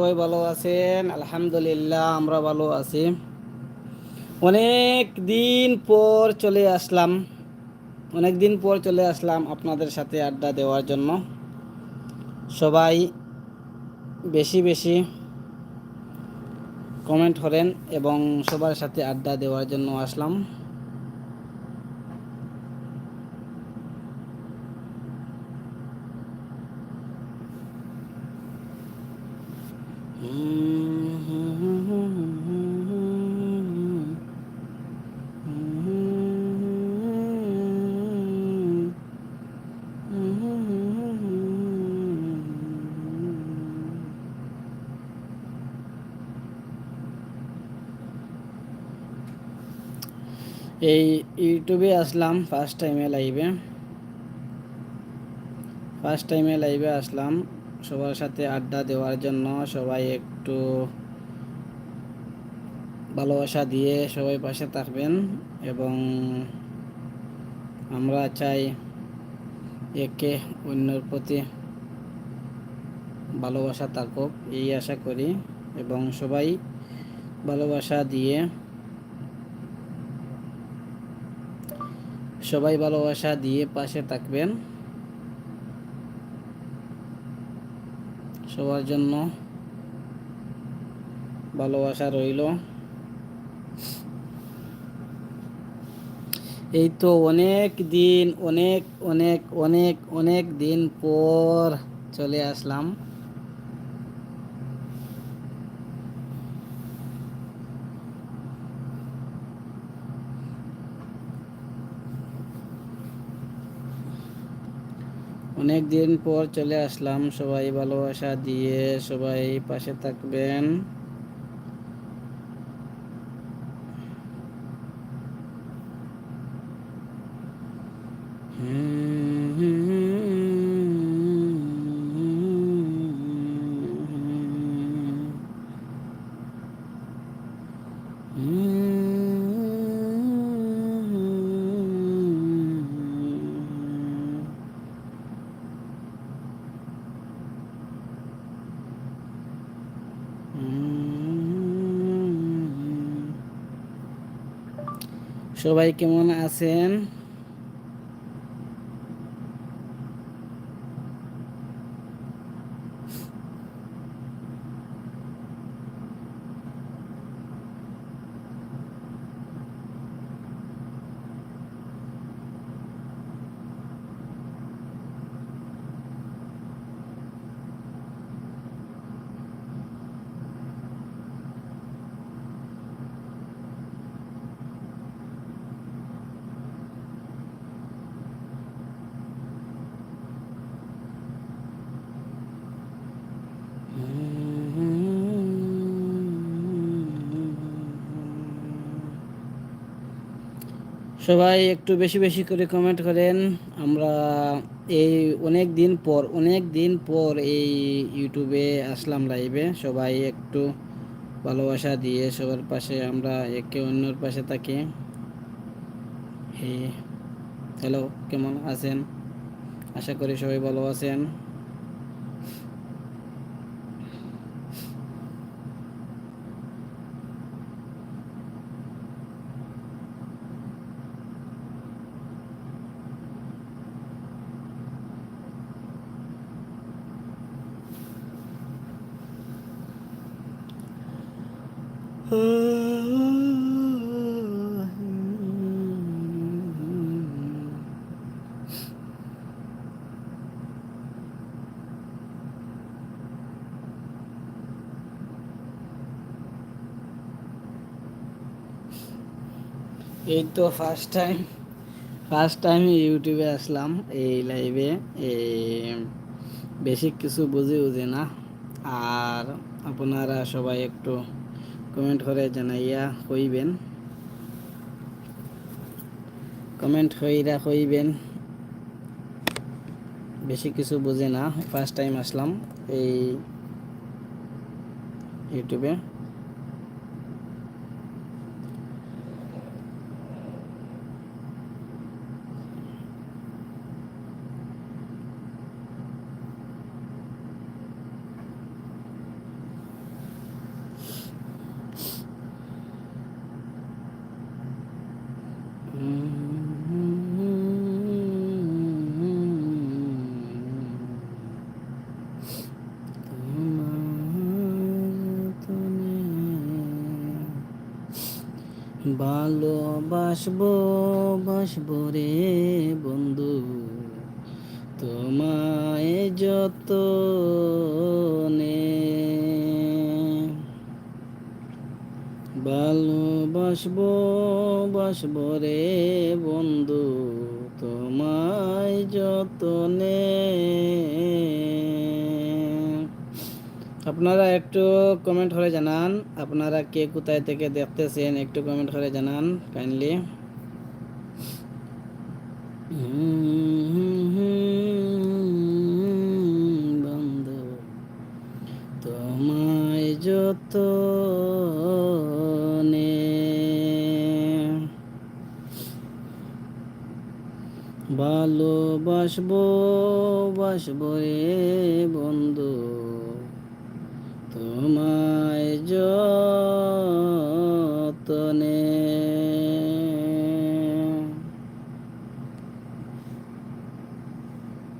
সবাই ভালো আছেন? আলহামদুলিল্লাহ, আমরা ভালো আছি। অনেক দিন পর চলে আসলাম। অনেক দিন পর চলে আসলাম আপনাদের সাথে আড্ডা দেওয়ার জন্য। সবাই বেশি বেশি কমেন্ট করেন এবং সবার সাথে আড্ডা দেওয়ার জন্য আসলাম। এই ইউটিউবে আসলাম ফার্স্ট টাইমে লাইভে ফার্স্ট টাইমে লাইভে আসলাম সবার সাথে আড্ডা দেওয়ার জন্য, সবাই একটু ভালোবাসা দিয়ে সবাই পাশে থাকবেন এবং আমরা চাই একে অন্যর প্রতি ভালোবাসা থাকুক, এই আশা করি এবং সবাই ভালোবাসা দিয়ে সবাই ভালোবাসা দিয়ে পাশে থাকবেন। সবার জন্য ভালোবাসা রইল। এই তো অনেক দিন, অনেক অনেক অনেক অনেক দিন পর চলে আসলাম। অনেক দিন পর চলে আসলাম। সবাই ভালোবাসা দিয়ে সবাই পাশে থাকবেন। সবাই কেমন আছেন সবাই একটু বেশি বেশি করে কমেন্ট করেন। আমরা এই অনেক দিন পর, অনেক দিন পর এই ইউটিউবে আসলাম লাইভে সবাই একটু ভালোবাসা দিয়ে সবার পাশে আমরা একে অন্যর পাশে থাকি। হ্যালো কেমন আছেন? আশা করি সবাই ভালো আছেন। এই তো ফার্স্ট টাইম ফার্স্ট টাইম ইউটিউবে আসলাম, এই লাইভে বেশি কিছু বুঝে বুঝে না। আর আপনারা সবাই একটু কমেন্ট করে জানাইয়া কইবেন। কমেন্ট হইরা কইবেন। বেশি কিছু বুঝে না ফার্স্ট টাইম আসলাম এই ইউটিউবে ভালোবাসবো বাসবো রে বন্ধু। তোমায় যত ভালোবাসবো বাসবো রে বন্ধু। তোমায় যত যতনে। আপনারা একটু কমেন্ট করে জানান। আপনারা কে কোথায় থেকে দেখতেছেন একটু কমেন্ট করে জানান কাইন্ডলি বন্ধু, তোমায় যত ভালোবাসবো, বাসবো রে বন্ধু।